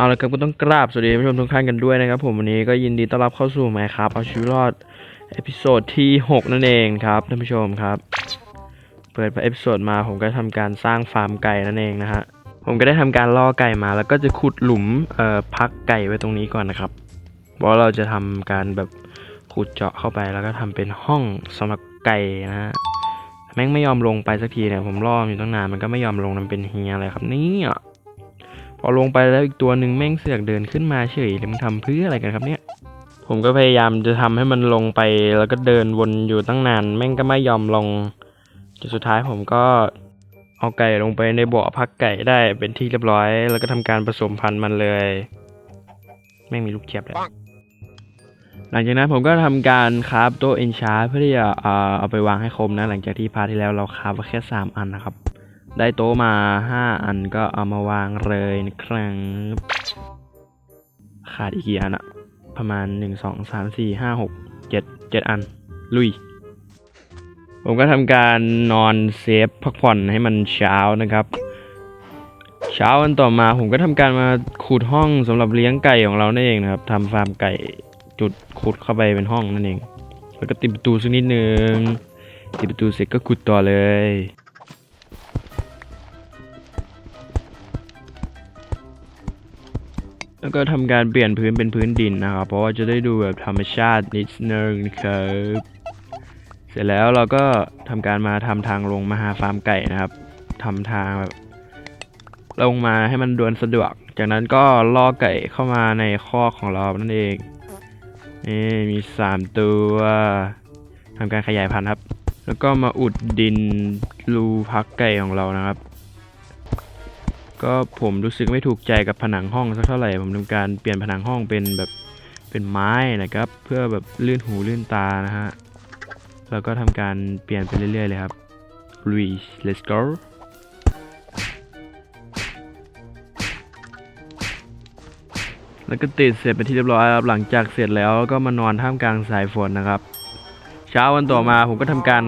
เอาละครับก็ต้องกราบสวัสดีผู้ชมทุกท่านกันด้วยนะครับ ผมวันนี้ก็ยินดีต้อนรับเข้าสู่ไมค์ครับ เอาชีวิตรอดเอพิโซดที่ 6 นั่นเองครับท่านผู้ชมครับ เปิดเอพิโซดมาผมก็ทำการสร้างฟาร์มไก่นั่นเองนะฮะผมก็ได้ทำการล่อไก่มา แล้วก็จะขุดหลุมเอ่อพักไก่ไว้ตรงนี้ก่อนนะครับเพราะเราจะทำการแบบขุดเจาะเข้าไปแล้วก็ทำเป็นห้องสำหรับไก่นะฮะแม่งไม่ยอมลงไปสักทีเนี่ยผมล่ออยู่ตั้งนานมันก็ไม่ยอมลงมันเป็นเฮียอะไรครับนี่ย พอลงไปแล้วอีกตัวหนึ่งแม่งเสือกเดินขึ้นมาเฉยเลยมึงทำเพื่ออะไรกันครับเนี่ย ผมก็พยายามจะทำให้มันลงไปแล้วก็เดินวนอยู่ตั้งนาน แม่งก็ไม่ยอมลงจนสุดท้ายผมก็เอาไก่ลงไปในบ่อพักไก่ได้เป็นที่เรียบร้อย แล้วก็ทำการผสมพันธุ์มันเลย แม่งมีลูกเจี๊ยบเลยหลังจากนั้นผมก็ทำการคราฟโต๊ะเอนชาร์เพื่อที่จะเอาเอาไปวางให้คมนะ หลังจากที่พาที่แล้วเราคราฟแค่สามอันนะครับ ได้โต๊ะมาห้าอันก็เอามาวางเลยนะครับขาดอีกกี่อันอะประมาณหนึ่งสองสามสี่ห้าหกเจ็ดเจ็ดอัน ลุย ผมก็ทำการนอนเซฟพักผ่อนให้มันเช้านะครับ เช้าวันต่อมาผมก็ทำการมาขุดห้องสำหรับเลี้ยงไก่ของเรานั่นเองนะครับทำฟาร์มไก่จุดขุดเข้าไปเป็นห้องนั่นเอง แล้วก็ติดประตูสักนิดนึงติดประตูเสร็จก็ขุดต่อเลย แล้วก็ทำการเปลี่ยนพื้นเป็นพื้นดินนะครับ เพราะว่าจะได้ดูแบบธรรมชาตินิดนึงครับ เสร็จแล้วเราก็ทำการมาทำทางลงมาหาฟาร์มไก่นะครับทำทางแบบลงมาให้มันดวนสะดวก จากนั้นก็ล่อไก่เข้ามาในคอกของเรานั่นเองนี่มีสามตัวทำการขยายพันธุ์ครับ แล้วก็มาอุดดินรูพักไก่ของเรานะครับ ก็ผมรู้สึกไม่ถูกใจกับผนังห้องสักเท่าไหร่ ผมทำการเปลี่ยนผนังห้องเป็นแบบเป็นไม้นะครับ เพื่อแบบลื่นหูลื่นตานะฮะ แล้วก็ทำการเปลี่ยนไปเรื่อยๆเลยครับ Luis let's go แล้วก็ติดเสร็จเป็นที่เรียบร้อยครับ หลังจากเสร็จแล้วก็มานอนท่ามกลางสายฝนนะครับ เช้าวันต่อมาผมก็ทำการ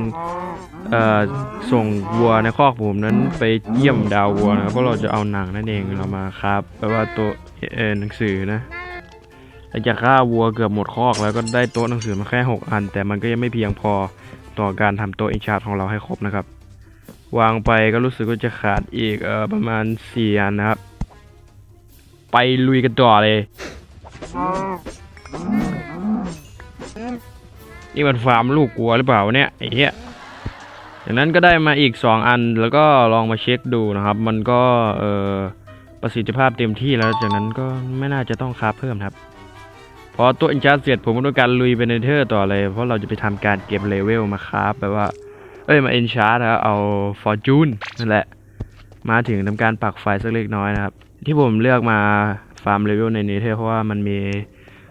ส่งวัวในคอกผมนั้นไปเยี่ยมดาววัวนะเพราะเราจะเอาหนังนั่นเองเรามาครับแปลว่าตัวหนังสือนะหลังจากฆ่าวัวเกือบหมดคอกแล้วก็ได้โต๊ะหนังสือมาแค่ 6 อัน แต่มันก็ยังไม่เพียงพอต่อการทำโต๊ะอินชาร์ตของเราให้ครบนะครับ วางไปก็รู้สึกว่าจะขาดอีกเออประมาณ4อันนะครับ ไปลุยกันต่อเลย นี่มันฟาร์มลูกกัวหรือเปล่าเนี่ยไอ้เหี้ยจากนั้นก็ได้มาอีก 2 อันแล้วก็ลองมาเช็คดูนะครับ มันก็เออประสิทธิภาพเต็มที่แล้วจากนั้นก็ไม่น่าจะต้องคาเพิ่มครับ พอตัวอินชาร์เสร็จผมก็ต้องการลุยไปในเทอร์ต่อเลย เพราะเราจะไปทำการเก็บเลเวลมาคาฟแบบว่า เอ้ยมาอินชาร์นะเอาฟอร์จูนนั่นแหละ มาถึงทำการปักไฟสักเล็กน้อยนะครับ ที่ผมเลือกมาฟาร์มเลเวลในเนเธอร์เพราะว่ามันมี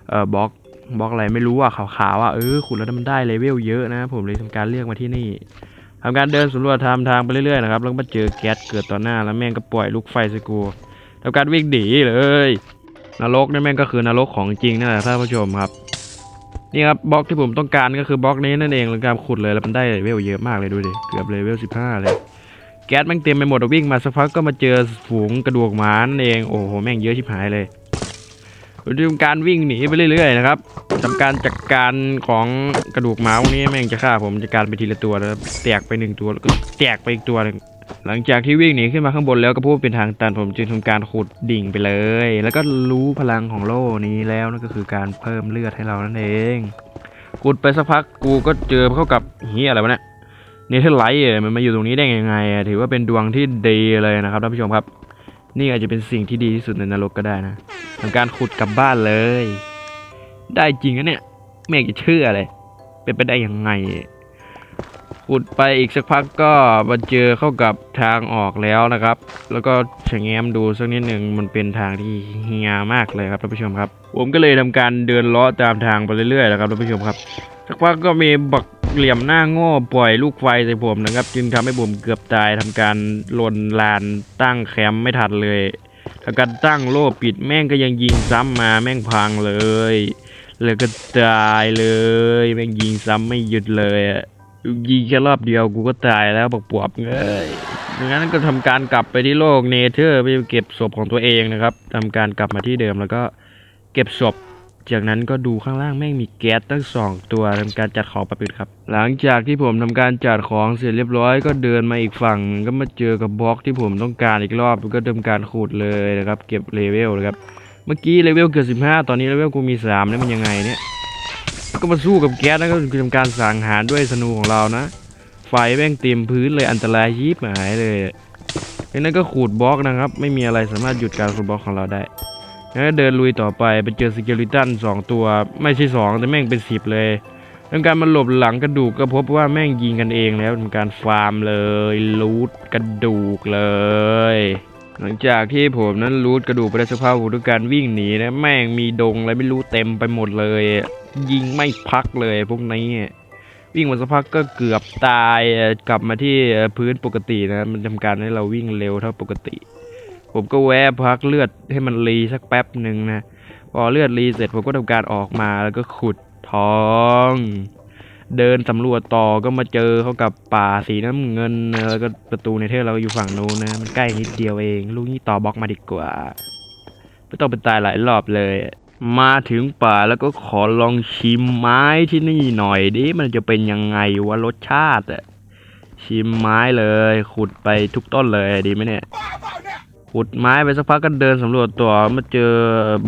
เอ่อบล็อก บล็อกอะไรไม่รู้อะขาวๆอะเออขุดแล้วมันได้เลเวลเยอะนะ ผมเลยทำการเลือกมาที่นี่ทำการเดินสำรวจทำทางไปเรื่อยๆนะครับแล้วก็มาเจอแก๊สเกิดต่อหน้าแล้วแม่งก็ปล่อยลูกไฟสกูทำการวิ่งหนีเลยนรกนี่แม่งก็คือนรกของจริงนั่นแหละท่านผู้ชมครับนี่ครับบล็อกที่ผมต้องการก็คือบล็อกนี้นั่นเองแล้วการขุดเลยแล้วมันได้เลเวลเยอะมากเลยดูดิเกือบเลเวล15เลยแก๊สแม่งเต็มไปหมดวิ่งมาสักพักก็มาเจอฝูงกระดูกหมานั่นเองโอ้โหแม่งเยอะชิบหายเลย ผมจะทำการวิ่งหนีไปเรื่อยๆนะครับทำการจัดการของกระดูกหมาพวกนี้แม่งจะฆ่าผมจัดการไปทีละตัวแล้วแตกไปหนึ่งตัวแล้วก็แตกไปอีกตัวหนึ่งหลังจากที่วิ่งหนีขึ้นมาข้างบนแล้วก็พบว่าเป็นทางตันผมจึงทำการขุดดิ่งไปเลย แล้วก็รู้พลังของโล่นี้แล้วนั่นก็คือการเพิ่มเลือดให้เรานั่นเองขุดไปสักพักกูก็เจอเข้ากับเฮียอะไรวะเนี่ยเนเธอร์ไลท์มันมาอยู่ตรงนี้ได้ยังไงอะถือว่าเป็นดวงที่ดีเลยนะครับท่านผู้ชมครับ นี่อาจจะเป็นสิ่งที่ดีที่สุดในนรกก็ได้นะ ทำการขุดกลับบ้านเลย ได้จริงนะเนี่ยไม่อยากจะเชื่อเลย เป็นไปได้ยังไง ขุดไปอีกสักพักก็มาเจอเข้ากับทางออกแล้วนะครับ แล้วก็ชะแงมดูสักนิดหนึ่งมันเป็นทางที่เฮียมากเลยครับท่านผู้ชมครับ ผมก็เลยทำการเดินเลาะตามทางไปเรื่อยๆนะครับท่านผู้ชมครับ สักพักก็มีบักเหลี่ยมหน้าโง่ปล่อยลูกไฟใส่ผมนะครับ จึงทำให้ผมเกือบตายทำการลนลานตั้งแคมป์ไม่ทันเลย ถ้าการตั้งโล่ปิดแม่งก็ยังยิงซ้ำมาแม่งพังเลย แล้วก็ตายเลย แม่งยิงซ้ำไม่หยุดเลยอะยิงแค่รอบเดียวกูก็ตายแล้วปวบเลยดังนั้นก็ทำการกลับไปที่โลกเนเธอร์ไปเก็บศพของตัวเองนะครับทำการกลับมาที่เดิมแล้วก็เก็บศพ จากนั้นก็ดูข้างล่างแม่งมีแก๊สตั้งสองตัวทำการจัดของประปิดครับ หลังจากที่ผมทำการจัดของเสร็จเรียบร้อย ก็เดินมาอีกฝั่งก็มาเจอกับบล็อกที่ผมต้องการอีกรอบก็ทำการขูดเลยนะครับ เก็บเลเวลนะครับ เมื่อกี้เลเวลเกือบสิบห้าตอนนี้เลเวลกูมีสามแล้วมันยังไงเนี่ย ก็มาสู้กับแก๊สนะก็คือทำการสังหารด้วยสนูของเรานะ ไฟแม่งเต็มพื้นเลยอันตรายยิบหายเลยดังนั้นก็ขูดบล็อกนะครับ ไม่มีอะไรสามารถหยุดการขูดบล็อกของเราได้ แล้วเดินลุยต่อไปไปเจอสเกลิตันสองตัว ไม่ใช่สองแต่แม่งเป็นสิบเลยทำการมาหลบหลังกระดูกก็พบว่าแม่งยิงกันเองแล้วทำการฟาร์มเลยลูดกระดูกเลย หลังจากที่ผมนั้นรูดกระดูกไปได้สักพักผมด้วยการวิ่งหนีนะแม่งมีดงอะไรไม่รู้เต็มไปหมดเลย ยิงไม่พักเลยพวกนี้วิ่งมาสักพักก็เกือบตายกลับมาที่พื้นปกตินะ มันทำการให้เราวิ่งเร็วเท่าปกติ ผมก็แวะพักเลือดให้มันรีสักแป๊บหนึ่งนะ พอเลือดรีเสร็จผมก็ทำการออกมาแล้วก็ขุดทอง เดินสำรวจต่อก็มาเจอเขากับป่าสีน้ำเงินแล้วก็ประตูในเทอร์เราอยู่ฝั่งนู้นนะ มันใกล้นิดเดียวเอง ลูกนี้ต่อบล็อกมาดีกว่าไม่ต้องเป็นตายหลายรอบเลย มาถึงป่าแล้วก็ขอลองชิมไม้ที่นี่หน่อยดิมันจะเป็นยังไงวะรสชาติอะชิมไม้เลย ขุดไปทุกต้นเลยดีไหมเนี่ย ขุดไม้ไปสักพักก็เดินสำรวจตัวมาเจอ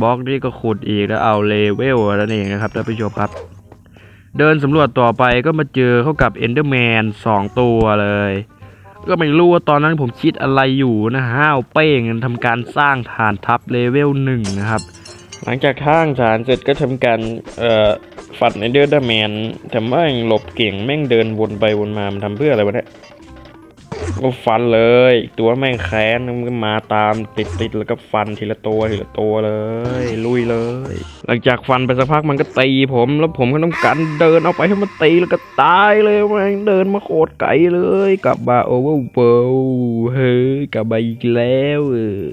บล็อกนี่ก็ขุดอีกแล้วเอาเลเวลนั่นเองนะครับท่านผู้ชมครับ เดินสำรวจต่อไปก็มาเจอเข้ากับเอนเดอร์แมนสองตัวเลย ก็ไม่รู้ว่าตอนนั้นผมคิดอะไรอยู่นะห้าวเป้งทำการสร้างฐานทัพเลเวลหนึ่งนะครับ หลังจากข้างฐานเสร็จก็ทำการฝัดในเดอร์แมนแต่แม่งหลบเก่งแม่งเดินวนไปวนมามันทำเพื่ออะไรวะเนี่ย ก็ฟันเลย ตัวแม่งแค้นมันก็มาตามติดติดๆแล้วก็ฟันทีละตัวทีละตัวเลย ลุยเลย หลังจากฟันไปสักพักมันก็ตีผมแล้วผมก็ต้องการเดินเอาไปให้มันตีแล้วก็ตายเลยแม่งเดินมาโคตรไกลเลย กลับมาโอเวอร์เบิลเฮ้ยกลับมาอีกแล้วเออ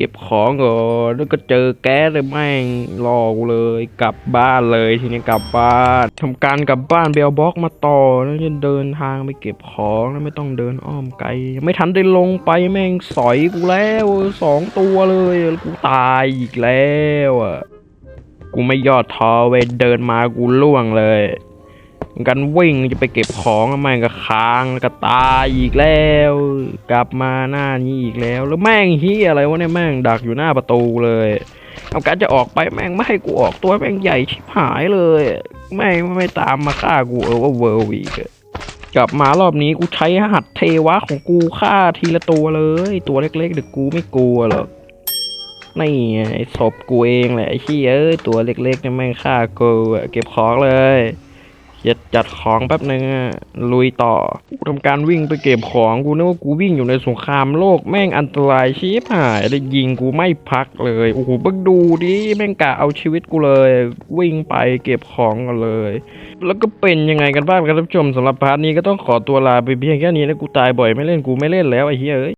เก็บของก่อนแล้วก็เจอแก๊สเลยแม่งรอกูเลย กลับบ้านเลยทีนี้กลับบ้านทำการกลับบ้านเบลบ็อกมาต่อแล้วจะเดินทางไปเก็บของแล้วไม่ต้องเดินอ้อมไกลไม่ทันได้ลงไปแม่งสอยกูแล้วสองตัวเลยกูตายอีกแล้วอะกูไม่ยอดท้อเว้ยเดินมากูล่วงเลย กันวิ่งจะไปเก็บของแม่งก็ค้างแล้วก็ตายอีกแล้ว กลับมาหน้านี้อีกแล้ว แล้วแม่งเฮียอะไรวะเนี่ยแม่งดักอยู่หน้าประตูเลยทำการจะออกไปแม่งไม่ให้กูออกตัวแม่งใหญ่ชิบหายเลยแม่งไม่ตามมาฆ่ากูเออว่าเวอร์วีกกลับมารอบนี้กูใช้หัดเทวะของกูฆ่าทีละตัวเลย ตัวเล็กๆเด็กกูไม่กลัวหรอกนี่ไงไอ้ศพกูเองแหละไอ้ขี้ยเอ้ยตัวเล็กๆเนี่ยแม่งฆ่ากูเก็บของเลย เจ็ดจัดของแป๊บนึงอะลุยต่อกูทำการวิ่งไปเก็บของกูนึกว่ากูวิ่งอยู่ในสงครามโลกแม่งอันตรายชิบหายได้ยิงกูไม่พักเลยโอ้โหบิ่งดูดิแม่งกะเอาชีวิตกูเลย วิ่งไปเก็บของกันเลย แล้วก็เป็นยังไงกันบ้างครับท่านผู้ชมสำหรับพาร์ทนี้ก็ต้องขอตัวลาไปเพียงแค่นี้นะกูตายบ่อยไม่เล่นกูไม่เล่นแล้วไอ้เหี้ยเอ้ย